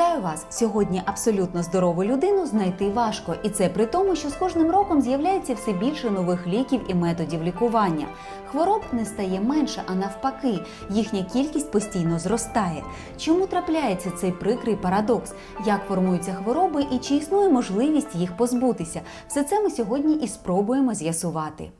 Вітаю вас! Сьогодні абсолютно здорову людину знайти важко, і це при тому, що з кожним роком з'являється все більше нових ліків і методів лікування. Хвороб не стає менше, а навпаки, їхня кількість постійно зростає. Чому трапляється цей прикрий парадокс? Як формуються хвороби і чи існує можливість їх позбутися? Все це ми сьогодні і спробуємо з'ясувати.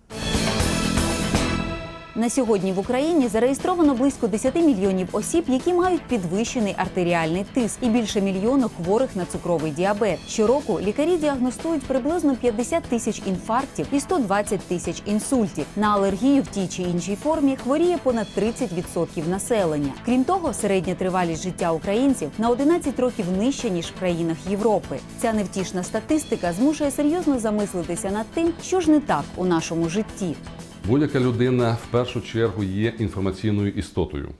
На сьогодні в Україні зареєстровано близько 10 мільйонів осіб, які мають підвищений артеріальний тиск, і більше мільйону хворих на цукровий діабет. Щороку лікарі діагностують приблизно 50 тисяч інфарктів і 120 тисяч інсультів. На алергію в тій чи іншій формі хворіє понад 30% населення. Крім того, середня тривалість життя українців на 11 років нижча ніж в країнах Європи. Ця невтішна статистика змушує серйозно замислитися над тим, що ж не так у нашому житті. Будь-яка людина в першу чергу є інформаційною істотою.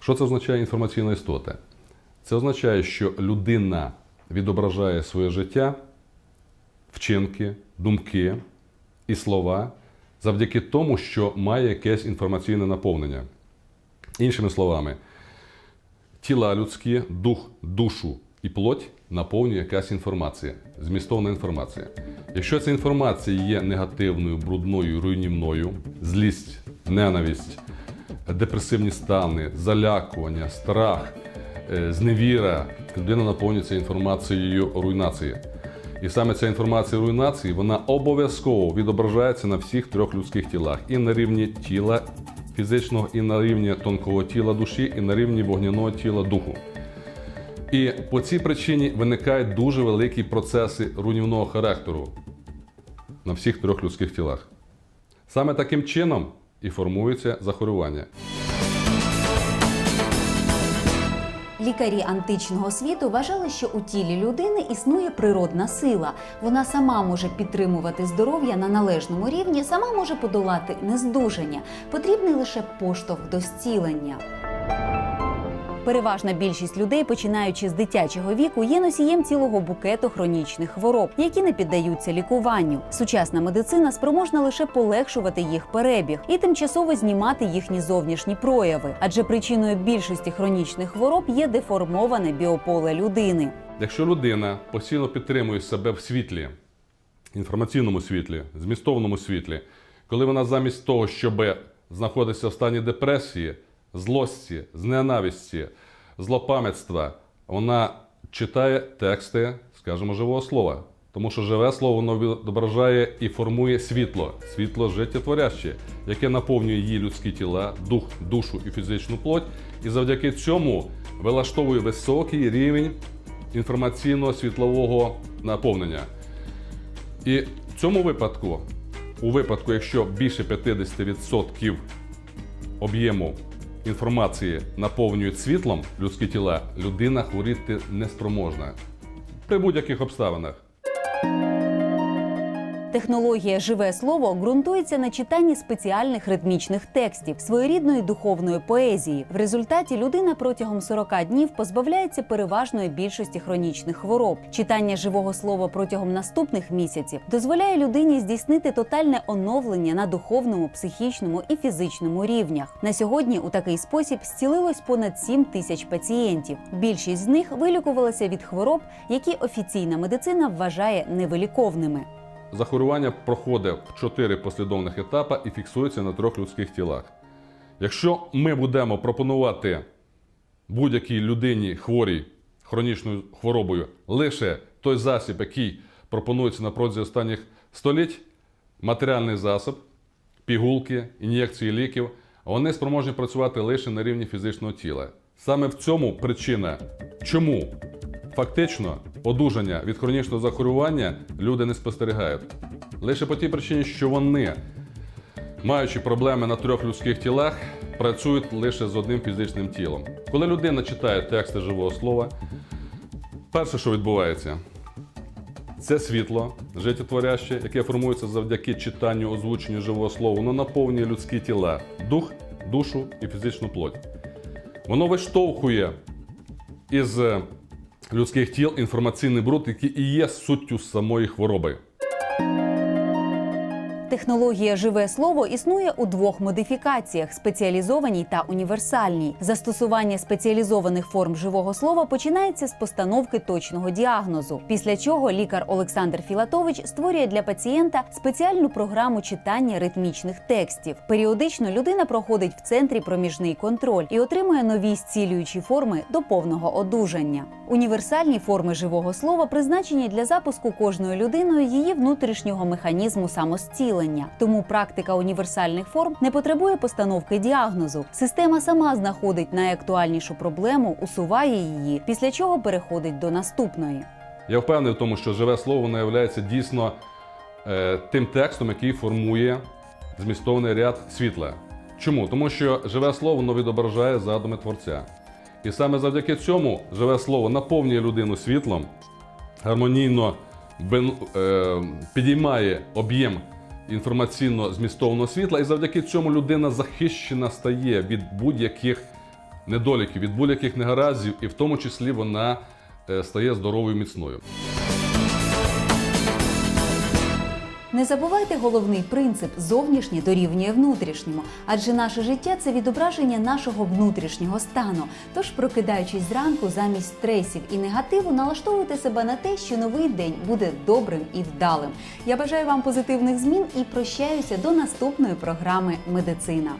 Що це означає інформаційна істота? Це означає, що людина відображає своє життя, вчинки, думки і слова завдяки тому, що має якесь інформаційне наповнення. Іншими словами, тіла людські, дух, душу і плоть наповнює якась інформація, змістовна інформація. Якщо ця інформація є негативною, брудною, руйнівною, злість, ненависть, депресивні стани, залякування, страх, е, зневіра, людина наповнюється інформацією руйнації. І саме ця інформація руйнації вона обов'язково відображається на всіх трьох людських тілах і на рівні тіла фізичного, і на рівні тонкого тіла душі, і на рівні вогняного тіла духу. І по цій причині виникають дуже великі процеси руйнівного характеру на всіх трьох людських тілах. Саме таким чином і формується захворювання. Лікарі античного світу вважали, що у тілі людини існує природна сила. Вона сама може підтримувати здоров'я на належному рівні, сама може подолати нездужання. Потрібний лише поштовх до зцілення. Переважна більшість людей, починаючи з дитячого віку, є носієм цілого букету хронічних хвороб, які не піддаються лікуванню. Сучасна медицина спроможна лише полегшувати їх перебіг і тимчасово знімати їхні зовнішні прояви, адже причиною більшості хронічних хвороб є деформоване біополе людини. Якщо людина постійно підтримує себе в світлі, інформаційному світлі, змістовному світлі, коли вона замість того, щоб знаходитися в стані депресії, злості, зненависті, злопам'ятства, вона читає тексти, скажімо, живого слова. Тому що живе слово воно відображає і формує світло, світло життєтворяще, яке наповнює її людські тіла, дух, душу і фізичну плоть, і завдяки цьому вилаштовує високий рівень інформаційного світлового наповнення. І в цьому випадку, у випадку, якщо більше 50% об'єму інформації наповнюють світлом людські тіла, людина хворіти неспроможна при будь-яких обставинах. Технологія живе слово ґрунтується на читанні спеціальних ритмічних текстів, своєрідної духовної поезії. В результаті людина протягом 40 днів позбавляється переважної більшості хронічних хвороб. Читання живого слова протягом наступних місяців дозволяє людині здійснити тотальне оновлення на духовному, психічному і фізичному рівнях. На сьогодні у такий спосіб зцілилось понад 7 тисяч пацієнтів. Більшість з них вилікувалася від хвороб, які офіційна медицина вважає невиліковними. Захворювання проходить в чотири послідовних етапи і фіксується на трьох людських тілах. Якщо ми будемо пропонувати будь-якій людині хворій хронічною хворобою лише той засіб, який пропонується на протязі останніх століть, матеріальний засіб, пігулки, ін'єкції ліків, вони спроможні працювати лише на рівні фізичного тіла. Саме в цьому причина, чому Фактично, одужання від хронічного захворювання люди не спостерігають. Лише по тій причині, що вони, маючи проблеми на трьох людських тілах, працюють лише з одним фізичним тілом. Коли людина читає тексти живого слова, перше, що відбувається, це світло життєтворяще, яке формується завдяки читанню, озвученню живого слова, воно наповнює людські тіла, дух, душу і фізичну плоть. Воно виштовхує із людських тіл інформаційний бруд, який і є суттю самої хвороби. Технологія живе слово існує у двох модифікаціях: спеціалізованій та універсальній. Застосування спеціалізованих форм живого слова починається з постановки точного діагнозу. Після чого лікар Олександр Філатович створює для пацієнта спеціальну програму читання ритмічних текстів. Періодично людина проходить в центрі проміжний контроль і отримує нові зцілюючі форми до повного одужання. Універсальні форми живого слова призначені для запуску кожною людиною її внутрішнього механізму самостілення. Тому практика універсальних форм не потребує постановки діагнозу. Система сама знаходить найактуальнішу проблему, усуває її, після чого переходить до наступної. Я впевнений в тому, що живе слово воно є дійсно е, тим текстом, який формує змістовний ряд світла. Чому? Тому що живе слово воно відображає задуми творця. І саме завдяки цьому живе слово наповнює людину світлом, гармонійно бен- е, підіймає об'єм інформаційно-змістовного світла, і завдяки цьому людина захищена стає від будь-яких недоліків, від будь-яких негаразів, і в тому числі вона е, стає здоровою міцною. Не забувайте головний принцип зовнішнє дорівнює внутрішньому, адже наше життя це відображення нашого внутрішнього стану. Тож, прокидаючись зранку, замість стресів і негативу, налаштовуйте себе на те, що новий день буде добрим і вдалим. Я бажаю вам позитивних змін і прощаюся до наступної програми Медицина.